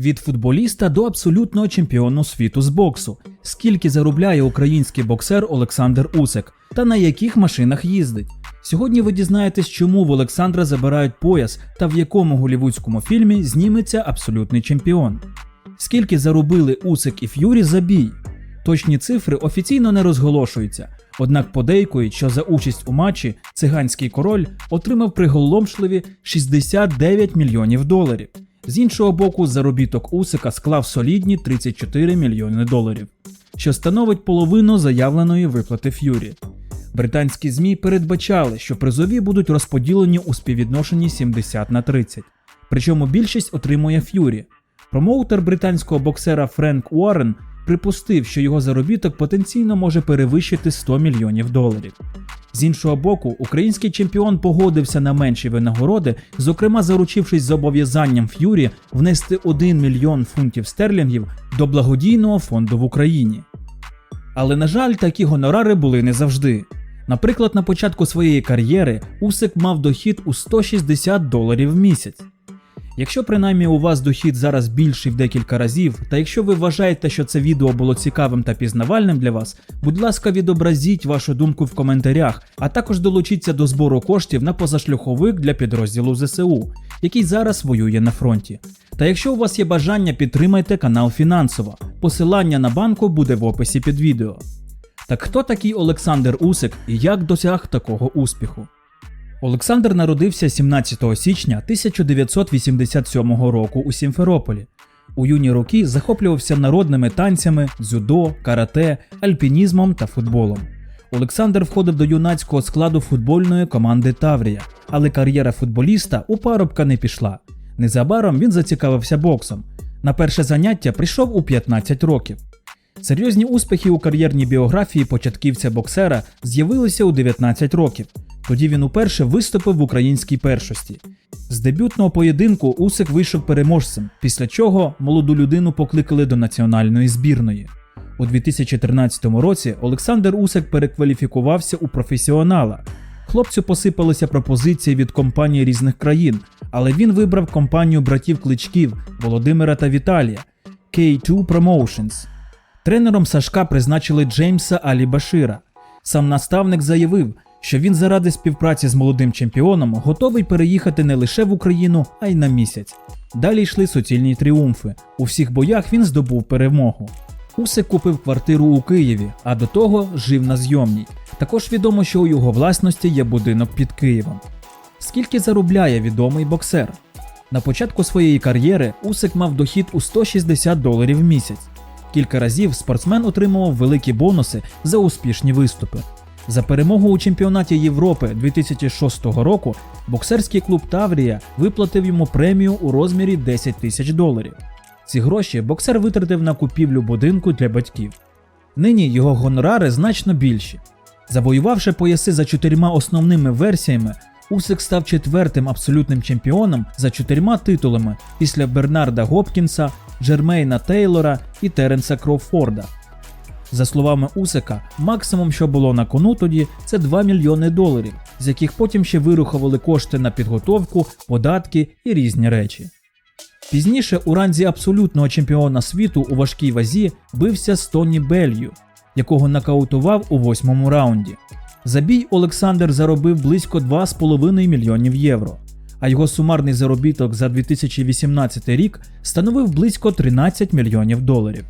Від футболіста до абсолютного чемпіону світу з боксу. Скільки заробляє український боксер Олександр Усик та на яких машинах їздить. Сьогодні ви дізнаєтесь, чому в Олександра забирають пояс та в якому голівудському фільмі зніметься абсолютний чемпіон. Скільки заробили Усик і Ф'юрі за бій? Точні цифри офіційно не розголошуються, однак подейкують, що за участь у матчі циганський король отримав приголомшливі 69 мільйонів доларів. З іншого боку, заробіток Усика склав солідні 34 мільйони доларів, що становить половину заявленої виплати Ф'юрі. Британські ЗМІ передбачали, що призові будуть розподілені у співвідношенні 70 на 30. Причому більшість отримує Ф'юрі. Промоутер британського боксера Френк Уоррен припустив, що його заробіток потенційно може перевищити 100 мільйонів доларів. З іншого боку, український чемпіон погодився на менші винагороди, зокрема заручившись зобов'язанням Ф'юрі внести 1 мільйон фунтів стерлінгів до благодійного фонду в Україні. Але, на жаль, такі гонорари були не завжди. Наприклад, на початку своєї кар'єри Усик мав дохід у 160 доларів в місяць. Якщо принаймні у вас дохід зараз більший в декілька разів, та якщо ви вважаєте, що це відео було цікавим та пізнавальним для вас, будь ласка, відобразіть вашу думку в коментарях, а також долучіться до збору коштів на позашляховик для підрозділу ЗСУ, який зараз воює на фронті. Та якщо у вас є бажання, підтримайте канал фінансово. Посилання на банку буде в описі під відео. Так хто такий Олександр Усик і як досяг такого успіху? Олександр народився 17 січня 1987 року у Сімферополі. У юні роки захоплювався народними танцями, дзюдо, карате, альпінізмом та футболом. Олександр входив до юнацького складу футбольної команди Таврія, але кар'єра футболіста у парубка не пішла. Незабаром він зацікавився боксом. На перше заняття прийшов у 15 років. Серйозні успіхи у кар'єрній біографії початківця боксера з'явилися у 19 років. Тоді він уперше виступив в українській першості. З дебютного поєдинку Усик вийшов переможцем, після чого молоду людину покликали до національної збірної. У 2013 році Олександр Усик перекваліфікувався у професіонала. Хлопцю посипалися пропозиції від компаній різних країн, але він вибрав компанію братів Кличків Володимира та Віталія K2 Promotions. Тренером Сашка призначили Джеймса Алі Башира. Сам наставник заявив, що він заради співпраці з молодим чемпіоном готовий переїхати не лише в Україну, а й на місяць. Далі йшли суцільні тріумфи. У всіх боях він здобув перемогу. Усик купив квартиру у Києві, а до того жив на зйомній. Також відомо, що у його власності є будинок під Києвом. Скільки заробляє відомий боксер? На початку своєї кар'єри Усик мав дохід у 160 доларів в місяць. Кілька разів спортсмен отримував великі бонуси за успішні виступи. За перемогу у чемпіонаті Європи 2006 року боксерський клуб Таврія виплатив йому премію у розмірі 10 тисяч доларів. Ці гроші боксер витратив на купівлю будинку для батьків. Нині його гонорари значно більші. Завоювавши пояси за чотирма основними версіями, Усик став четвертим абсолютним чемпіоном за чотирма титулами після Бернарда Гопкінса, Джермейна Тейлора і Теренса Кроуфорда. За словами Усика, максимум, що було на кону тоді, це 2 мільйони доларів, з яких потім ще вирухували кошти на підготовку, податки і різні речі. Пізніше у ранзі абсолютного чемпіона світу у важкій вазі бився з Тоні Белью, якого нокаутував у восьмому раунді. За бій Олександр заробив близько 2,5 мільйонів євро, а його сумарний заробіток за 2018 рік становив близько 13 мільйонів доларів.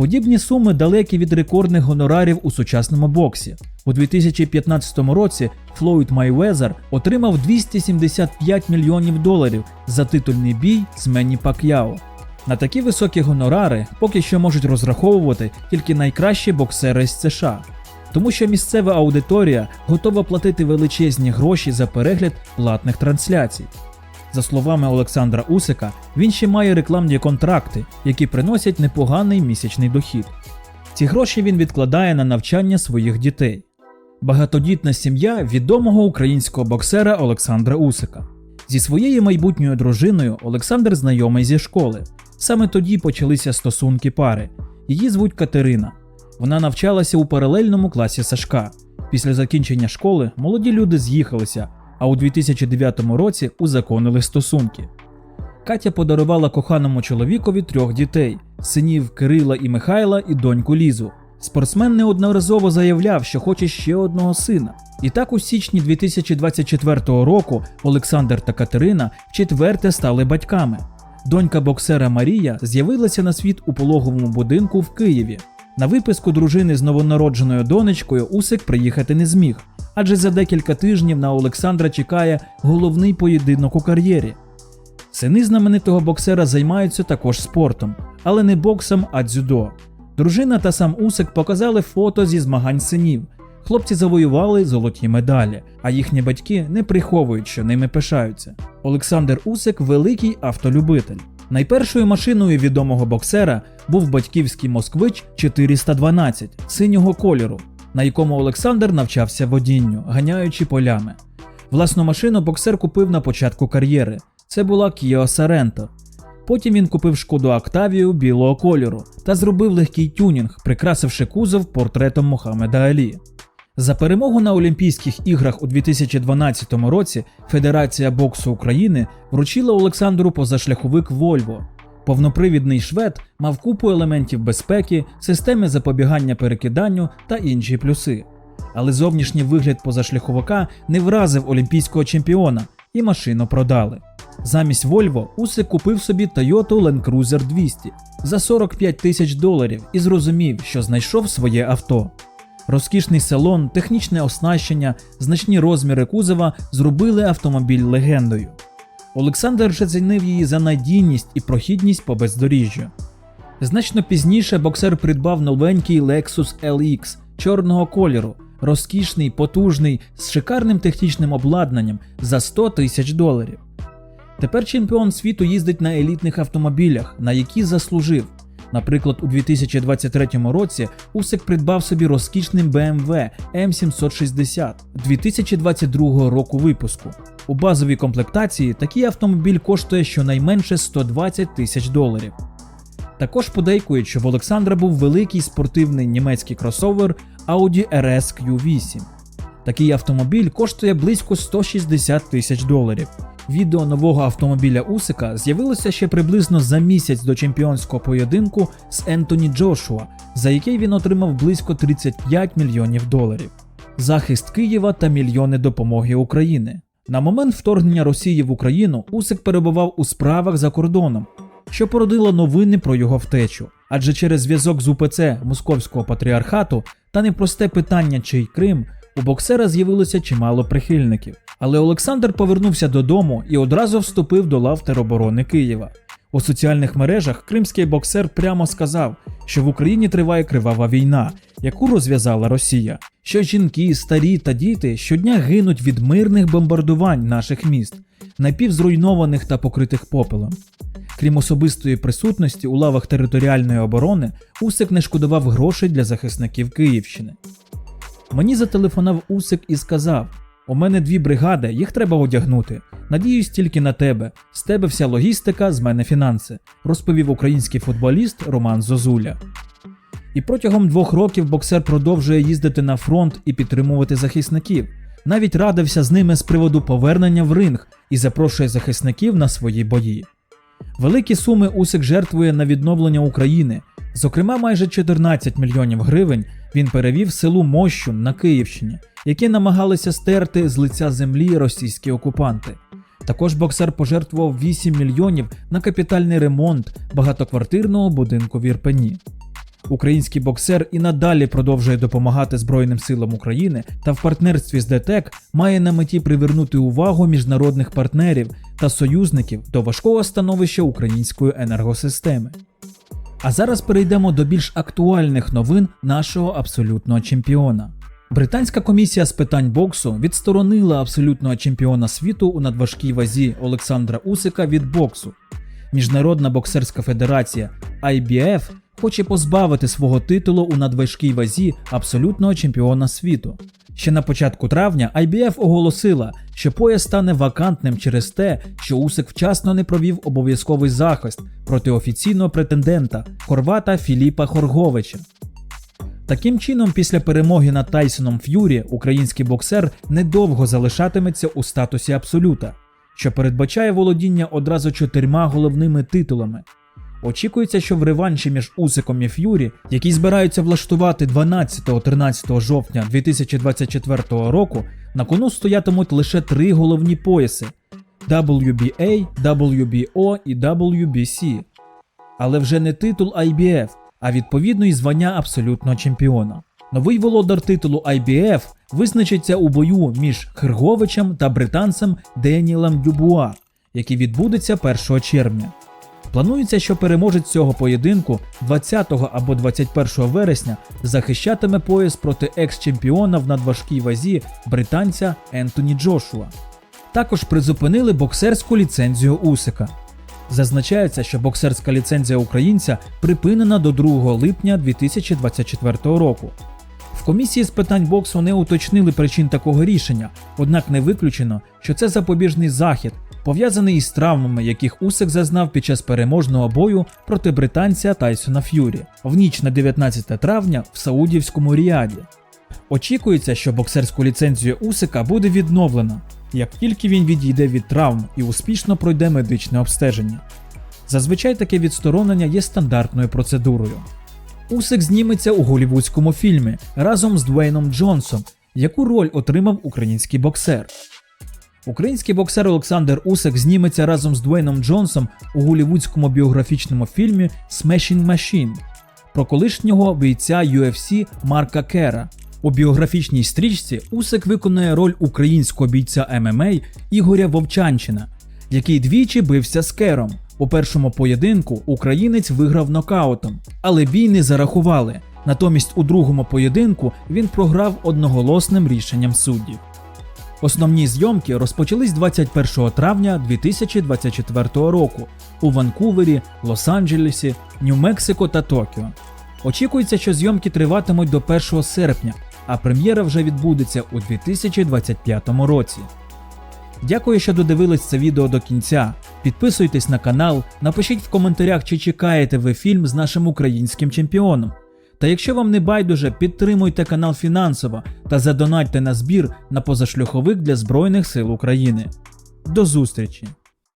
Подібні суми далекі від рекордних гонорарів у сучасному боксі. У 2015 році Флойд Майвезер отримав 275 мільйонів доларів за титульний бій з Менні Пак'яо. На такі високі гонорари поки що можуть розраховувати тільки найкращі боксери з США, тому що місцева аудиторія готова платити величезні гроші за перегляд платних трансляцій. За словами Олександра Усика, він ще має рекламні контракти, які приносять непоганий місячний дохід. Ці гроші він відкладає на навчання своїх дітей. Багатодітна сім'я відомого українського боксера Олександра Усика. Зі своєю майбутньою дружиною Олександр знайомий зі школи. Саме тоді почалися стосунки пари. Її звуть Катерина. Вона навчалася у паралельному класі Сашка. Після закінчення школи молоді люди з'їхалися, а у 2009 році узаконили стосунки. Катя подарувала коханому чоловікові трьох дітей: синів Кирила і Михайла і доньку Лізу. Спортсмен неодноразово заявляв, що хоче ще одного сина. І так у січні 2024 року Олександр та Катерина вчетверте стали батьками. Донька боксера Марія з'явилася на світ у пологовому будинку в Києві. На виписку дружини з новонародженою донечкою Усик приїхати не зміг, адже за декілька тижнів на Олександра чекає головний поєдинок у кар'єрі. Сини знаменитого боксера займаються також спортом, але не боксом, а дзюдо. Дружина та сам Усик показали фото зі змагань синів. Хлопці завоювали золоті медалі, а їхні батьки не приховують, що ними пишаються. Олександр Усик великий автолюбитель. Найпершою машиною відомого боксера був батьківський москвич 412 синього кольору, на якому Олександр навчався водінню, ганяючи полями. Власну машину боксер купив на початку кар'єри. Це була Kia Sorento. Потім він купив шкоду Октавію білого кольору та зробив легкий тюнінг, прикрасивши кузов портретом Мохамеда Алі. За перемогу на Олімпійських іграх у 2012 році Федерація боксу України вручила Олександру позашляховик Volvo. Повнопривідний швед мав купу елементів безпеки, системи запобігання перекиданню та інші плюси. Але зовнішній вигляд позашляховика не вразив олімпійського чемпіона і машину продали. Замість Volvo Усик купив собі Toyota Land Cruiser 200 за 45 тисяч доларів і зрозумів, що знайшов своє авто. Розкішний салон, технічне оснащення, значні розміри кузова зробили автомобіль легендою. Олександр же цінив її за надійність і прохідність по бездоріжжю. Значно пізніше боксер придбав новенький Lexus LX чорного кольору, розкішний, потужний, з шикарним технічним обладнанням за 100 тисяч доларів. Тепер чемпіон світу їздить на елітних автомобілях, на які заслужив. Наприклад, у 2023 році Усик придбав собі розкішний BMW M760 2022 року випуску. У базовій комплектації такий автомобіль коштує щонайменше 120 тисяч доларів. Також подейкують, що в Олександра був великий спортивний німецький кросовер Audi RS Q8. Такий автомобіль коштує близько 160 тисяч доларів. Відео нового автомобіля Усика з'явилося ще приблизно за місяць до чемпіонського поєдинку з Ентоні Джошуа, за який він отримав близько 35 мільйонів доларів. Захист Києва та мільйони допомоги України. На момент вторгнення Росії в Україну Усик перебував у справах за кордоном, що породило новини про його втечу. Адже через зв'язок з УПЦ Московського патріархату та непросте питання, чий Крим, у боксера з'явилося чимало прихильників. Але Олександр повернувся додому і одразу вступив до лав тероборони Києва. У соціальних мережах кримський боксер прямо сказав, що в Україні триває кривава війна, яку розв'язала Росія, що жінки, старі та діти щодня гинуть від мирних бомбардувань наших міст, напівзруйнованих та покритих попелом. Крім особистої присутності у лавах територіальної оборони, Усик не шкодував грошей для захисників Київщини. Мені зателефонував Усик і сказав: У мене дві бригади, їх треба одягнути. Надіюсь тільки на тебе. З тебе вся логістика, з мене фінанси, розповів український футболіст Роман Зозуля. І протягом двох років боксер продовжує їздити на фронт і підтримувати захисників. Навіть радився з ними з приводу повернення в ринг і запрошує захисників на свої бої. Великі суми Усик жертвує на відновлення України. Зокрема, майже 14 мільйонів гривень він перевів селу Мощун на Київщині, які намагалися стерти з лиця землі російські окупанти. Також боксер пожертвував 8 мільйонів на капітальний ремонт багатоквартирного будинку в Ірпені. Український боксер і надалі продовжує допомагати Збройним силам України та в партнерстві з ДТЕК має на меті привернути увагу міжнародних партнерів та союзників до важкого становища української енергосистеми. А зараз перейдемо до більш актуальних новин нашого абсолютного чемпіона. Британська комісія з питань боксу відсторонила абсолютного чемпіона світу у надважкій вазі Олександра Усика від боксу. Міжнародна боксерська федерація IBF хоче позбавити свого титулу у надважкій вазі абсолютного чемпіона світу. Ще на початку травня IBF оголосила, що пояс стане вакантним через те, що Усик вчасно не провів обов'язковий захист проти офіційного претендента хорвата Філіпа Хорговича. Таким чином, після перемоги над Тайсоном Ф'юрі, український боксер недовго залишатиметься у статусі абсолюта, що передбачає володіння одразу чотирма головними титулами. Очікується, що в реванші між Усиком і Ф'юрі, який збираються влаштувати 12-13 жовтня 2024 року, на кону стоятимуть лише три головні пояси WBA, WBO і WBC. Але вже не титул IBF, а відповідно і звання абсолютного чемпіона. Новий володар титулу IBF визначиться у бою між Херговичем та британцем Деніелем Дюбуа, який відбудеться 1 червня. Планується, що переможець цього поєдинку 20 або 21 вересня захищатиме пояс проти екс-чемпіона в надважкій вазі британця Ентоні Джошуа. Також призупинили боксерську ліцензію Усика. Зазначається, що боксерська ліцензія українця припинена до 2 липня 2024 року. В комісії з питань боксу не уточнили причин такого рішення, однак не виключено, що це запобіжний захід, пов'язаний із травмами, яких Усик зазнав під час переможного бою проти британця Тайсона Ф'юрі в ніч на 19 травня в Саудівському Ріаді. Очікується, що боксерську ліцензію Усика буде відновлено, як тільки він відійде від травм і успішно пройде медичне обстеження. Зазвичай таке відсторонення є стандартною процедурою. Усик зніметься у голівудському фільмі разом з Двейном Джонсом, яку роль отримав український боксер. Український боксер Олександр Усик зніметься разом з Двейном Джонсом у голівудському біографічному фільмі Smashing Machine про колишнього бійця UFC Марка Кера. У біографічній стрічці Усик виконує роль українського бійця ММА Ігоря Вовчанчина, який двічі бився з Кером. У першому поєдинку українець виграв нокаутом, але бій не зарахували. Натомість у другому поєдинку він програв одноголосним рішенням суддів. Основні зйомки розпочались 21 травня 2024 року у Ванкувері, Лос-Анджелесі, Нью-Мексико та Токіо. Очікується, що зйомки триватимуть до 1 серпня, а прем'єра вже відбудеться у 2025 році. Дякую, що додивились це відео до кінця. Підписуйтесь на канал, напишіть в коментарях, чи чекаєте ви фільм з нашим українським чемпіоном. Та якщо вам не байдуже, підтримуйте канал фінансово та задонатьте на збір на позашлюховик для Збройних сил України. До зустрічі!